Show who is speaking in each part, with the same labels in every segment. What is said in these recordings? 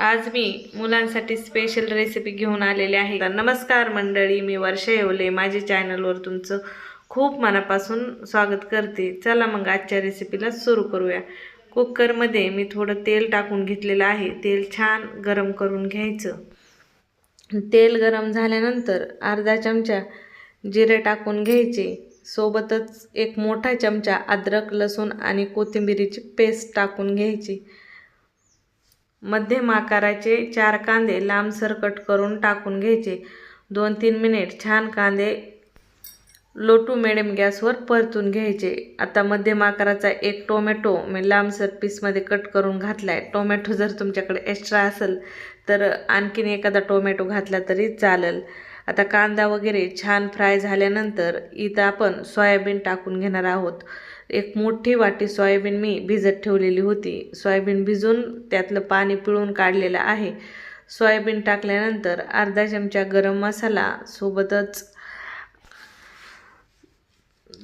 Speaker 1: आज मी मुलांसाठी special recipe घेऊन आलेली आहे. नमस्कार मंडळी मी वर्षा येवले. माझ्या चॅनलवर तुमचं खूप मनापासून स्वागत करते. चला मग आजच्या रेसिपीला सुरू करूया. कुकरमध्ये मी थोडं तेल टाकून घेतलेलं आहे. तेल छान गरम करून घ्यायचं. तेल गरम झाल्यानंतर अर्धा चमचा जिरे टाकून घ्यायचे. सोबतच एक मोठा चमचा अद्रक लसूण आणि कोथिंबिरीची पेस्ट टाकून घ्यायची. मध्यम आकाराचे चार कांदे लांबसर कट करून टाकून घ्यायचे. दोन तीन मिनिट छान कांदे लो टू मिडियम गॅसवर परतून घ्यायचे. आता मध्यम आकाराचा एक टोमॅटो मी लांबसर पीसमध्ये कट करून घातला आहे टोमॅटो जर तुमच्याकडे एक्स्ट्रा असेल तर आणखीन एखादा टोमॅटो घातला तरी चालेल. आता कांदा वगैरे छान फ्राय झाल्यानंतर इथं आपण सोयाबीन टाकून घेणार आहोत. एक मोठी वाटी सोयाबीन मी भिजत ठेवलेली होती. सोयाबीन भिजून त्यातलं पाणी पिळून काढलेलं आहे. सोयाबीन टाकल्यानंतर अर्धा चमचा गरम मसाला सोबतच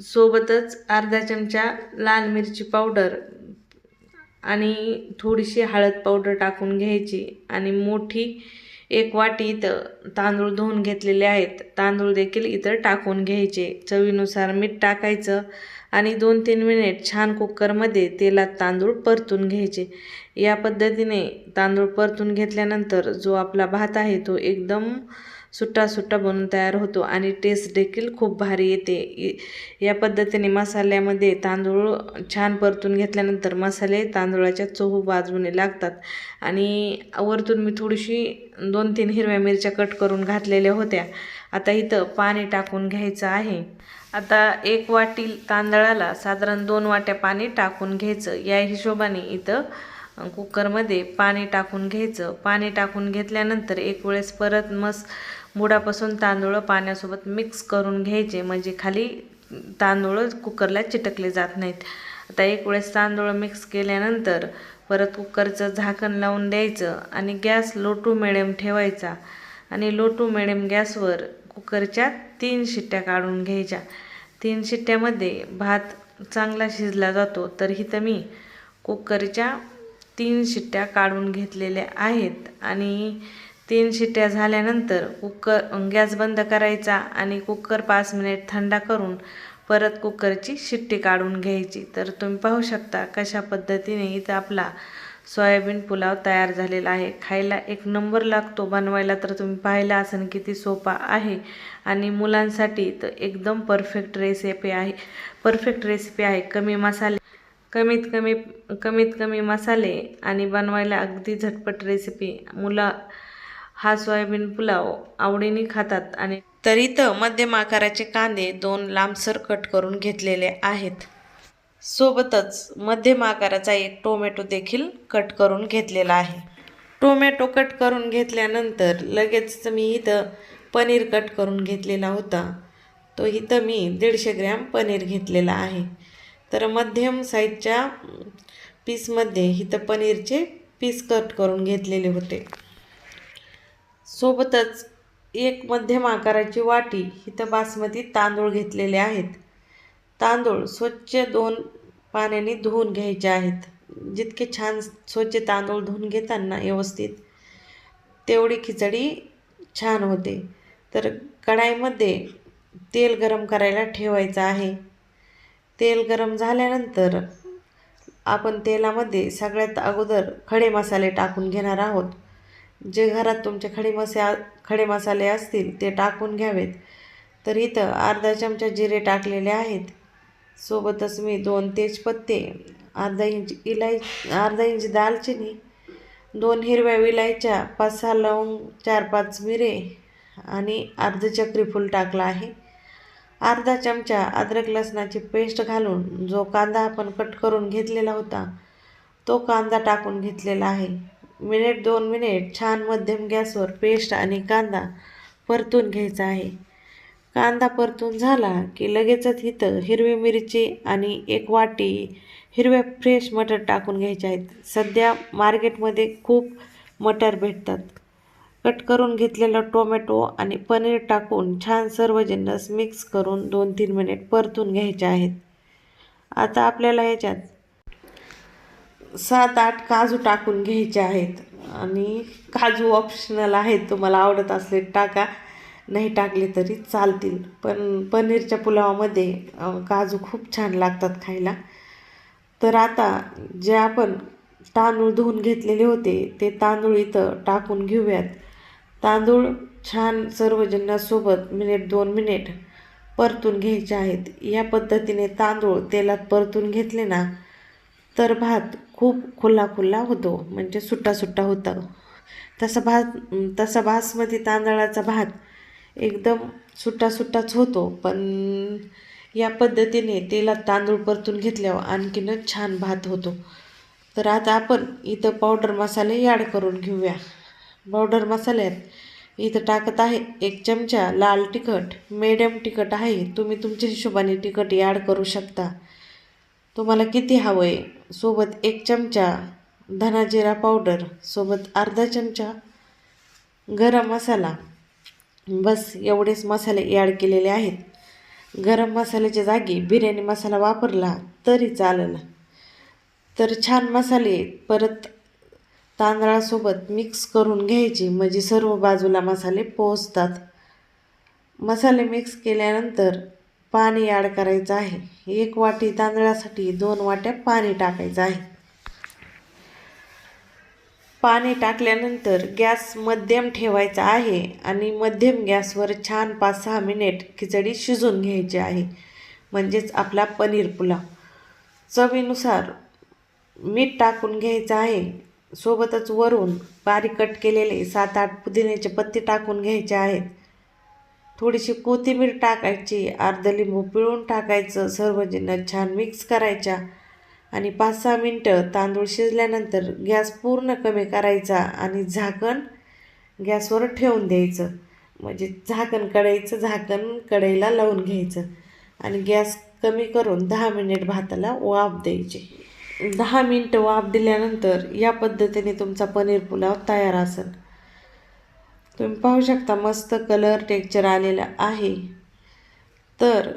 Speaker 1: सोबतच अर्धा चमचा लाल मिरची पावडर आणि थोडीशी हळद पावडर टाकून घ्यायची आणि मोठी एक वाटी इथं तांदूळ धुवून घेतलेले आहेत. तांदूळ देखील इथं टाकून घ्यायचे. चवीनुसार मीठ टाकायचं आणि दोन तीन मिनिट छान कुकरमध्ये तेलात तांदूळ परतून घ्यायचे. या पद्धतीने तांदूळ परतून घेतल्यानंतर जो आपला भात आहे तो एकदम सुट्टा सुट्टा बनून तयार होतो आणि टेस्ट देखील खूप भारी येते. या पद्धतीने मसाल्यामध्ये तांदूळ छान परतून घेतल्यानंतर मसाले तांदूळाच्या चहू बाजूने लागतात. आणि वरतून मी थोडीशी दोन तीन हिरव्या मिरच्या कट करून घातलेल्या होत्या. आता इथं पाणी टाकून घ्यायचं आहे. आता एक वाटी तांदळाला साधारण दोन वाट्या पाणी टाकून घ्यायचं. या हिशोबाने इथं कुकरमध्ये पाणी टाकून घ्यायचं. पाणी टाकून घेतल्यानंतर एक वेळेस परत मस बुडापासून तांदूळ पाण्यासोबत मिक्स करून घ्यायचे. म्हणजे खाली तांदूळ कुकरला चिटकले जात नाहीत. आता एक वेळेस तांदूळ मिक्स केल्यानंतर परत कुकरचं झाकण लावून द्यायचं आणि गॅस लो टू मिडियम ठेवायचा. आणि लो टू मिडियम गॅसवर कुकरच्या तीन शिट्ट्या काढून घ्यायच्या. तीन शिट्ट्यामध्ये भात चांगला शिजला जातो तर इथं मी कुकरच्या तीन शिट्ट्या काढून घेतलेल्या आहेत. आणि तीन शिट्ट्या झाल्यानंतर कुकर गॅस बंद करायचा आणि कुकर पाच मिनिट थंडा करून परत कुकरची शिट्टी काढून घ्यायची. तर तुम्ही पाहू शकता कशा पद्धतीने इथं आपला सोयाबीन पुलाव तयार झालेला आहे. खायला एक नंबर लागतो बनवायला तर तुम्ही पाहिला असेल किती सोपा आहे. आणि मुलांसाठी तर एकदम परफेक्ट रेसिपी आहे. परफेक्ट रेसिपी आहे. कमी मसाले कमीत कमी कमीत कमी मसाले आणि बनवायला अगदी झटपट रेसिपी मुलं हा सोयाबीन पुलाव आवडीने खातात आणि तर इथं मध्यम आकाराचे कांदे दोन लांबसर कट करून घेतलेले आहेत. सोबतच मध्यम आकाराचा एक टोमॅटो देखील कट करून घेतलेला आहे. टोमॅटो कट करून घेतल्यानंतर लगेच मी इथं पनीर कट करून घेतलेला होता. तो इथं मी दीडशे ग्रॅम पनीर घेतलेला आहे. तर मध्यम साईजच्या पीसमध्ये इथं पनीरचे पीस कट करून घेतलेले होते. सोबतच एक मध्यम आकाराची वाटी इथं बासमती तांदूळ घेतलेले आहेत. तांदूळ स्वच्छ दोन पाण्याने धुवून घ्यायचे आहेत. जितके छान स्वच्छ तांदूळ धुवून घेताना व्यवस्थित तेवढी खिचडी छान होते. तर कढाईमध्ये तेल गरम करायला ठेवायचं आहे. तेल गरम झाल्यानंतर आपण तेलामध्ये सगळ्यात अगोदर खडे मसाले टाकून घेणार आहोत. जे घरात तुमचे खडे मसा खडे मसाले असतील ते टाकून घ्यावेत. तर इथं अर्धा चमचा जिरे टाकलेले आहेत. सोबतच मी दोन तेजपत्ते अर्धा इंच इलाय अर्धा इंच दालचिनी दोन हिरव्या विलायच्या पाच सहा लवंग चार पाच मिरे आणि अर्ध चक्रीफूल टाकला आहे. अर्धा चमचा अद्रक लसणाची पेस्ट घालून जो कांदा आपण कट करून घेतलेला होता तो कांदा टाकून घेतलेला आहे. मिनिट दोन मिनिट छान मध्यम गॅसवर पेस्ट आणि कांदा परतून घ्यायचा आहे. कांदा परतून झाला की लगेचच इथं हिरवी मिरची आणि एक वाटी हिरव्या फ्रेश मटर टाकून घ्यायचे आहेत. सध्या मार्केटमध्ये खूप मटर भेटतात. कट करून घेतलेला टोमॅटो आणि पनीर टाकून छान सर्व जिन्नस मिक्स करून दोन तीन मिनिट परतून घ्यायचे आहेत. आता आपल्याला याच्यात सात आठ काजू टाकून घ्यायचे आहेत. आणि काजू ऑप्शनल आहेत. तुम्हाला आवडत असले टाका. नाही टाकले तरी चालतील. पण पनीरच्या पुलावामध्ये काजू खूप छान लागतात खायला. तर आता जे आपण तांदूळ धुवून घेतलेले होते ते तांदूळ इथं टाकून घेऊयात. तांदूळ छान सर्वजणांसोबत मिनिट दोन मिनिट परतून घ्यायचे आहेत. या पद्धतीने तांदूळ तेलात परतून घेतले ना तर भात खूप खुल्ला खुल्ला होतो. म्हणजे सुट्टा सुट्टा होता. तसा भात तसा बासमती तांदळाचा भात एकदम सुट्टा सुट्टाच होतो. पण या पद्धतीने तेलात तांदूळ परतून घेतल्यावर आणखीनच छान भात होतो. तर आता आपण इथं पावडर मसाले ॲड करून घेऊया. पावडर मसाल्यात इथं टाकत आहे एक चमचा लाल तिखट. मेडियम तिखट आहे. तुम्ही तुमच्या हिशोबाने तिखट ॲड करू शकता. तुम्हाला किती हवं आहे सोबत एक चमचा धनाजिरा पावडर सोबत अर्धा चमचा गरम मसाला. बस एवढेच मसाले ॲड केलेले आहेत. गरम मसाल्याच्या जागी बिर्याणी मसाला वापरला तरी चालेल. तर छान मसाले परत तांदळासोबत मिक्स करून घ्यायचे. म्हणजे सर्व बाजूला मसाले पोहोचतात. मसाले मिक्स केल्यानंतर पाणी ॲड करायचं आहे. एक वाटी तांदळासाठी दोन वाट्या पाणी टाकायचं आहे. पाणी टाकल्यानंतर गॅस मध्यम ठेवायचा आहे आणि मध्यम गॅसवर छान पाच सहा मिनिट खिचडी शिजून घ्यायची आहे. म्हणजेच आपला पनीर पुलाव. चवीनुसार मीठ टाकून घ्यायचं आहे. सोबतच वरून बारीक कट केलेले सात आठ पुदिन्याचे पत्ते टाकून घ्यायचे आहेत. थोडीशी कोथिंबीर टाकायची अर्ध लिंबू पिळून टाकायचं सर्वजण छान मिक्स करायच्या आणि पाच सहा मिनटं तांदूळ शिजल्यानंतर गॅस पूर्ण कमी करायचा आणि झाकण गॅसवर ठेवून द्यायचं. म्हणजे झाकण कढईचं झाकण कढईला लावून घ्यायचं आणि गॅस कमी करून दहा मिनिट भाताला वाफ द्यायची. दहा मिनटं वाफ दिल्यानंतर या पद्धतीने तुमचा पनीर पुलाव तयार असेल. तुम्ही पाहू शकता मस्त कलर टेक्चर आलेला आहे. तर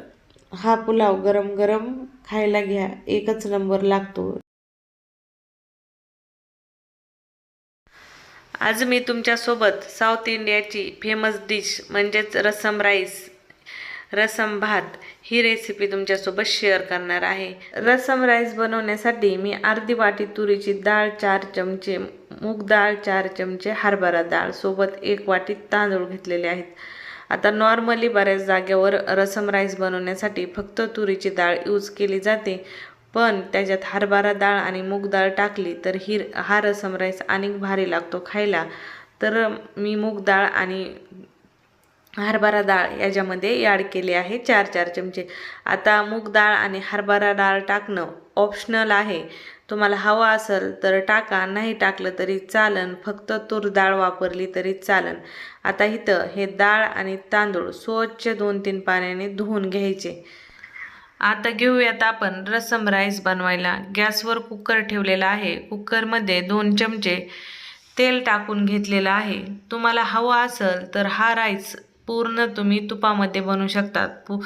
Speaker 1: हा पुलाव गरम गरम खायला घ्या. एकच नंबर लागतो. आज मी तुमच्यासोबत साऊथ इंडियाची फेमस डिश म्हणजेच रसम राईस रसम भात ही रेसिपी तुमच्यासोबत शेअर करणार आहे. रसम राईस बनवण्यासाठी मी अर्धी वाटी तुरीची डाळ चार चमचे मूग डाळ चार चमचे हरभरा डाळ सोबत एक वाटी तांदूळ घेतलेले आहेत. आता नॉर्मली बऱ्याच जागेवर रसम राईस बनवण्यासाठी फक्त तुरीची डाळ यूज केली जाते. पण त्याच्यात हरभरा डाळ आणि मूग डाळ टाकली तर ही हा रसम राईस अनेक भारी लागतो खायला. तर मी मूग डाळ आणि हरभरा डाळ याच्यामध्ये ॲड केले आहे चार चार चमचे. आता मूग डाळ आणि हरभरा डाळ टाकणं ऑप्शनल आहे. तुम्हाला हवं असेल तर टाका नाही टाकलं तरी चालन. फक्त तूर डाळ वापरली तरी चालन. आता इथं हे डाळ आणि तांदूळ स्वच्छ दोन तीन पाण्याने धुवून घ्यायचे. आता घेऊयात आपण रसम राईस बनवायला. गॅसवर कुकर ठेवलेला आहे. कुकरमध्ये दोन चमचे तेल टाकून घेतलेलं आहे. तुम्हाला हवं असेल तर हा राईस पूर्ण तुम्ही तुपामध्ये बनवू शकता पु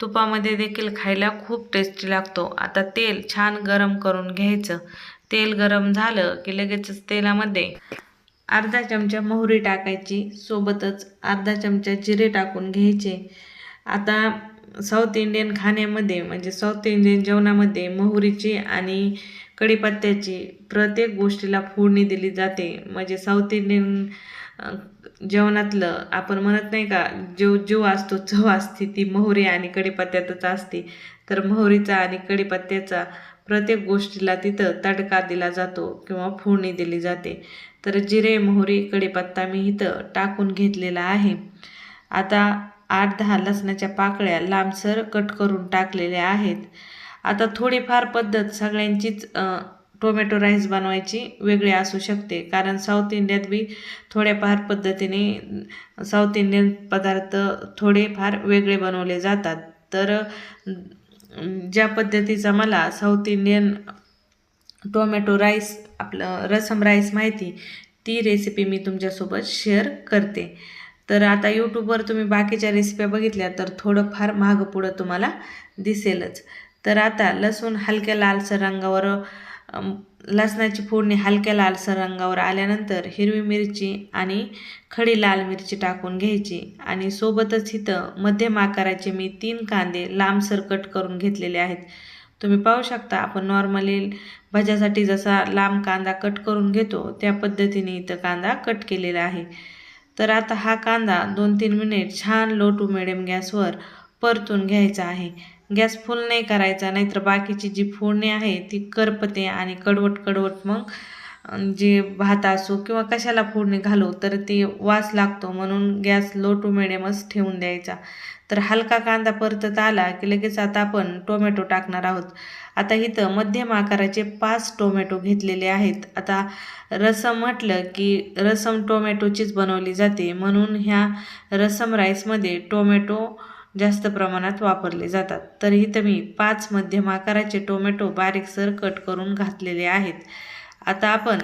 Speaker 1: तुपामध्ये देखील खायला खूप टेस्टी लागतो. आता तेल छान गरम करून घ्यायचं. तेल गरम झालं की लगेचच तेलामध्ये अर्धा चमचा मोहरी टाकायची. सोबतच अर्धा चमचा जिरे टाकून घ्यायचे. आता साऊथ इंडियन खाण्यामध्ये म्हणजे साऊथ इंडियन जेवणामध्ये मोहरीची आणि कढीपत्त्याची प्रत्येक गोष्टीला फोडणी दिली जाते. म्हणजे साऊथ इंडियन जेवणातलं आपण म्हणत नाही का जो जीव असतो चव असते ती मोहरी आणि कढीपत्त्यातच असते. तर मोहरीचा आणि कढीपत्त्याचा प्रत्येक गोष्टीला तिथं तडका दिला जातो किंवा फोडणी दिली जाते. तर जिरे मोहरी कढीपत्ता मी इथं टाकून घेतलेला आहे. आता आठ दहा लसणाच्या पाकळ्या लांबसर कट करून टाकलेल्या आहेत. आता थोडीफार पद्धत सगळ्यांचीच टोमॅटो राईस बनवायची वेगळी असू शकते. कारण साऊथ इंडियात बी थोड्याफार पद्धतीने साऊथ इंडियन पदार्थ थोडेफार वेगळे बनवले जातात. तर ज्या पद्धतीचा मला साऊथ इंडियन टोमॅटो राईस आपलं रसम राईस माहिती ती रेसिपी मी तुमच्यासोबत शेअर करते. तर आता यूट्यूबवर तुम्ही बाकीच्या रेसिप्या बघितल्या तर थोडंफार महाग पुढं तुम्हाला दिसेलच. तर आता लसूण हलक्या लालसर रंगावर लसणाची फोडणी हलक्या लालसर रंगावर आल्यानंतर हिरवी मिरची आणि खडी लाल मिरची टाकून घ्यायची. आणि सोबतच इथं मध्यम आकाराचे मी तीन कांदे लांबसर कट करून घेतलेले आहेत. तुम्ही पाहू शकता आपण नॉर्मली भज्यासाठी जसा लांब कांदा कट करून घेतो त्या पद्धतीने इथं कांदा कट केलेला आहे. तर आता हा कांदा दोन तीन मिनिट छान लो टू मिडियम गॅसवर परतून घ्यायचा आहे. गॅस फुल नाही करायचा नाहीतर बाकीची जी फोडणी आहे ती करपते आणि कडवट कडवट मग जे भात असो किंवा कशाला फोडणी घालू तर ती वास लागतो. म्हणून गॅस लो टू मिडियमच ठेवून द्यायचा. तर हलका कांदा परतत आला की लगेच आता आपण टोमॅटो टाकणार आहोत. आता इथं मध्यम आकाराचे पाच टोमॅटो घेतलेले आहेत. आता रसम म्हटलं की रसम टोमॅटोचीच बनवली जाते. म्हणून ह्या रसम राईसमध्ये टोमॅटो जास्त प्रमाणात वापरले जातात. तर इथं मी पाच मध्यम आकाराचे टोमॅटो बारीकसर कट करून घातलेले आहेत. आता आपण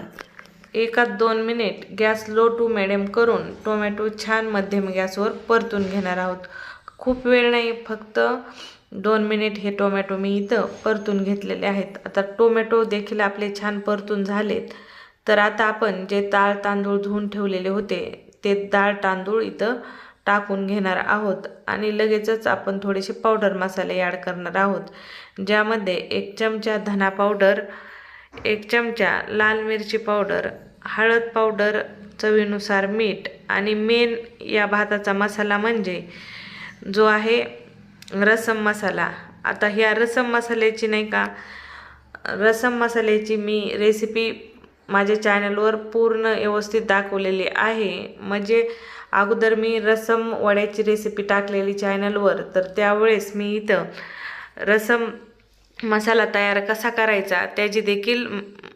Speaker 1: एकात दोन minute gas low to medium करून टोमॅटो छान मध्यम गॅसवर परतून घेणार आहोत. खूप वेळ नाही फक्त दोन मिनिट हे टोमॅटो मी इथं परतून घेतलेले आहेत. आता टोमॅटो देखील आपले छान परतून झालेत. तर आता आपण जे डाळ तांदूळ धुवून ठेवलेले होते ते डाळ तांदूळ इथं टाकून घेणार आहोत आणि लगेचच आपण थोडेसे पावडर मसाले ॲड करणार आहोत ज्यामध्ये एक चमचा धना पावडर एक चमचा लाल मिरची पावडर हळद पावडर चवीनुसार मीठ आणि मेन या भाताचा मसाला म्हणजे जो आहे रसम मसाला. आता ह्या रसम मसाल्याची नाही का रसम मसाल्याची मी रेसिपी माझ्या चॅनलवर पूर्ण व्यवस्थित दाखवलेली आहे. म्हणजे अगोदर मी रसम वड्याची रेसिपी टाकलेली चॅनलवर तर त्यावेळेस मी इथं रसम मसाला तयार कसा करायचा त्याची देखील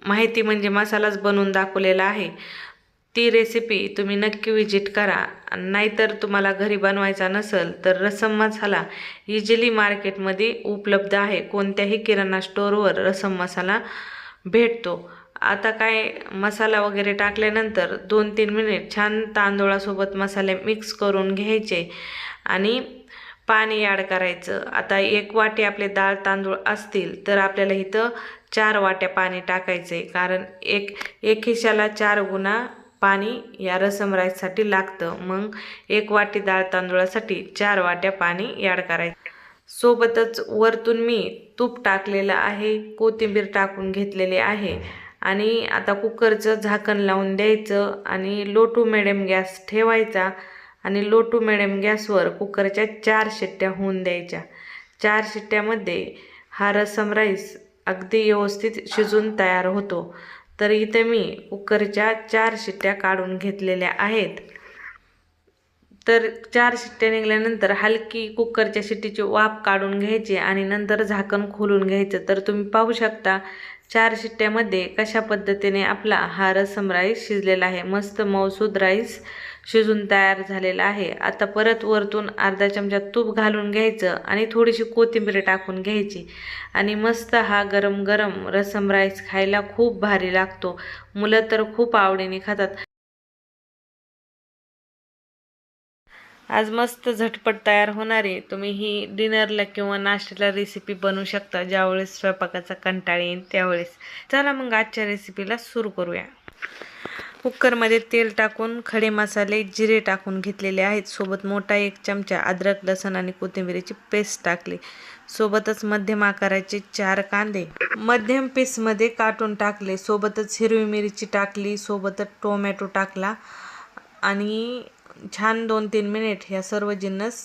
Speaker 1: माहिती म्हणजे मसालाच बनवून दाखवलेला आहे. ती रेसिपी तुम्ही नक्की विजिट करा. नाहीतर तुम्हाला घरी बनवायचा नसेल तर रसम मसाला इजिली मार्केटमध्ये उपलब्ध आहे. कोणत्याही किराणा स्टोअरवर रसम मसाला भेटतो. आता काय मसाला वगैरे टाकल्यानंतर दोन तीन मिनिट छान तांदूळासोबत मसाले मिक्स करून घ्यायचे आणि पाणी ॲड करायचं. आता एक वाटी आपले डाळ तांदूळ असतील तर आपल्याला इथं चार वाट्या पाणी टाकायचं आहे कारण एक एक हिशाला चार गुणा पाणी या रसम राईससाठी लागतं. मग एक वाटी डाळ तांदूळासाठी चार वाट्या पाणी ॲड करायचं. सोबतच वरतून मी तूप टाकलेलं आहे. कोथिंबीर टाकून घेतलेली आहे. आणि आता कुकरचं झाकण लावून द्यायचं आणि लो टू मिडियम गॅस ठेवायचा आणि लो टू मिडियम गॅसवर कुकरच्या चार शिट्ट्या होऊन द्यायच्या. चार शिट्ट्यामध्ये हा रसम राईस अगदी व्यवस्थित शिजून तयार होतो. तर इथे मी कुकरच्या चार शिट्ट्या काढून घेतलेल्या आहेत. तर चार शिट्ट्या निघाल्यानंतर हलकी कुकरच्या शिट्टीची वाफ काढून घ्यायची आणि नंतर झाकण खोलून घ्यायचं. तर तुम्ही पाहू शकता चार शिट्ट्यामध्ये कशा पद्धतीने आपला हा रसम राईस शिजलेला आहे? मस्त मौसूद राईस शिजून तयार झालेला आहे. आता परत वरतून अर्धा चमचा तूप घालून घ्यायचं आणि थोडीशी कोथिंबीर टाकून घ्यायची. आणि मस्त हा गरम गरम रसम राईस खायला खूप भारी लागतो. मुलं तर खूप आवडीने खातात. आज मस्त झटपट तयार होणारी तुम्ही ही डिनरला किंवा नाश्त्याला रेसिपी बनवू शकता. ज्यावेळेस स्वयंपाकाचा कंटाळा येईल त्यावेळेस. चला मग आजच्या रेसिपीला सुरू करूया. कुकरमध्ये तेल टाकून खडे मसाले जिरे टाकून घेतलेले आहेत. सोबत मोठा एक चमचा अद्रक लसण आणि कोथिंबीरीची पेस्ट टाकली. सोबतच मध्यम आकाराचे चार कांदे. मध्यम पीसमध्ये काटून टाकले. सोबतच हिरवी मिरची टाकली. सोबतच टोमॅटो टाकला. आणि छान दोन तीन मिनिट ह्या सर्व जिन्नस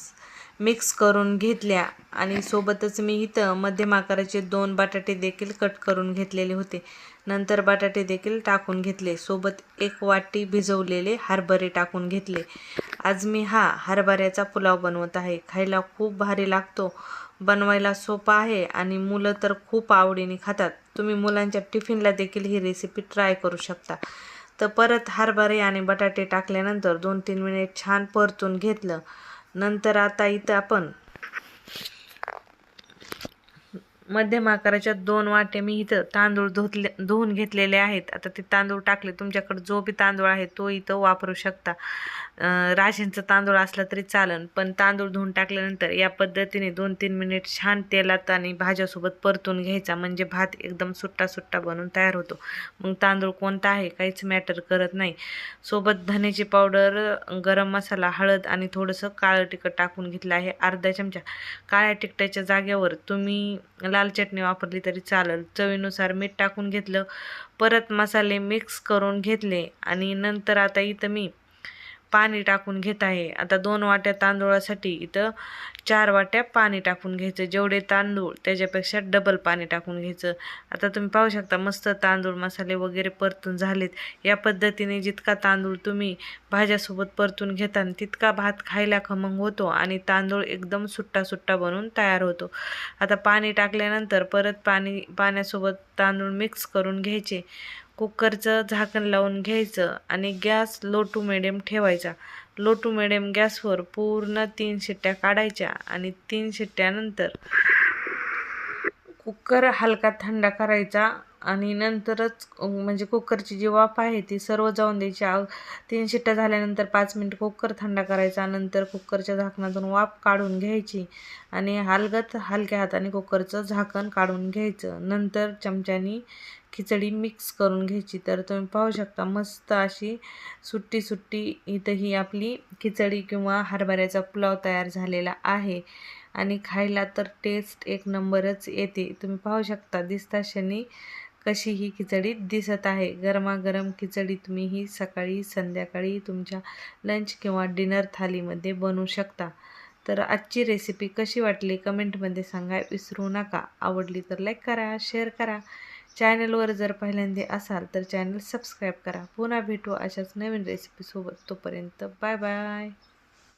Speaker 1: मिक्स करून घेतल्या. आणि सोबतच मी इथं मध्यम आकाराचे दोन बटाटे देखील कट करून घेतलेले होते. नंतर बटाटे देखील टाकून घेतले. सोबत एक वाटी भिजवलेले हरभरे टाकून घेतले. आज मी हा हरभऱ्याचा पुलाव बनवत आहे. खायला खूप भारी लागतो. बनवायला सोपा आहे आणि मुलं तर खूप आवडीने खातात. तुम्ही मुलांच्या टिफिनला देखील ही रेसिपी ट्राय करू शकता. तर परत हरभरे आणि बटाटे टाकल्यानंतर दोन तीन मिनिट छान परतून घेतलं. नंतर आता इथं आपण मध्यम आकाराच्या दोन वाटे मी इथं तांदूळ धुतले धुवून घेतलेले आहेत. आता ते तांदूळ टाकले. तुमच्याकडे जो बी तांदूळ आहे तो इथं वापरू शकता. अं, राशनचा तांदूळ असला तरी चालन पण तांदूळ धुवून टाकल्यानंतर या पद्धतीने दोन तीन मिनिट छान तेलात आणि भाज्यासोबत परतून घ्यायचा. म्हणजे भात एकदम सुट्टा सुट्टा बनून तयार होतो. मग तांदूळ कोणता आहे काहीच मॅटर करत नाही. सोबत धन्याची पावडर गरम मसाला हळद आणि थोडंसं काळं तिखट टाकून घेतलं आहे. अर्धा चमचा. काळ्या तिखटाच्या जागेवर तुम्ही लाल चटणी वापरली तरी चालेल. चवीनुसार मीठ टाकून घेतलं. परत मसाले मिक्स करून घेतले आणि नंतर आता इथं मी पाणी टाकून घेत आहे. आता दोन वाट्या तांदूळासाठी इथं चार वाट्या पाणी टाकून घ्यायचं. जेवढे तांदूळ त्याच्यापेक्षा डबल पाणी टाकून घ्यायचं. आता तुम्ही पाहू शकता मस्त तांदूळ मसाले वगैरे परतून झालेत. या पद्धतीने जितका तांदूळ तुम्ही भाज्यासोबत परतून घेता तितका भात खायला खमंग होतो आणि तांदूळ एकदम सुट्टा सुट्टा बनून तयार होतो. आता पाणी टाकल्यानंतर परत पाणी पाण्यासोबत तांदूळ मिक्स करून घ्यायचे. कुकरचं झाकण लावून घ्यायचं आणि गॅस लो टू मिडियम ठेवायचा. लो टू मिडियम गॅसवर पूर्ण तीन शिट्ट्या काढायच्या आणि तीन शिट्ट्यानंतर कुकर हलका थंड करायचा आणि नंतरच म्हणजे कुकरची जी वाफ आहे ती सर्व जाऊन द्यायची. तीन शिट्ट्या झाल्यानंतर पाच मिनिट कुकर थंड करायचा. नंतर कुकरच्या झाकणातून वाफ काढून घ्यायची आणि हलगत हलक्या हाताने कुकरचं झाकण काढून घ्यायचं. नंतर चमच्यानी खिचडी मिक्स करून घ्यायची. तर तुम्ही पाहू शकता मस्त अशी सुट्टी सुट्टी इथं ही आपली खिचडी किंवा हरभऱ्याचा पुलाव तयार झालेला आहे. आणि खायला तर टेस्ट एक नंबरच येते. तुम्ही पाहू शकता दिसता क्षणी कशी ही खिचडी दिसत आहे. गरमागरम खिचडी तुम्ही ही सकाळी संध्याकाळी तुमच्या लंच किंवा डिनर थालीमध्ये बनवू शकता. तर आजची रेसिपी कशी वाटली? कमेंटमध्ये सांगा विसरू नका. आवडली तर लाईक करा शेअर करा. चॅनलवर जर पहिल्यांदा असाल तर चॅनल सबस्क्राईब करा. पुन्हा भेटू अशाच नवीन रेसिपीसोबत तोपर्यंत बाय बाय.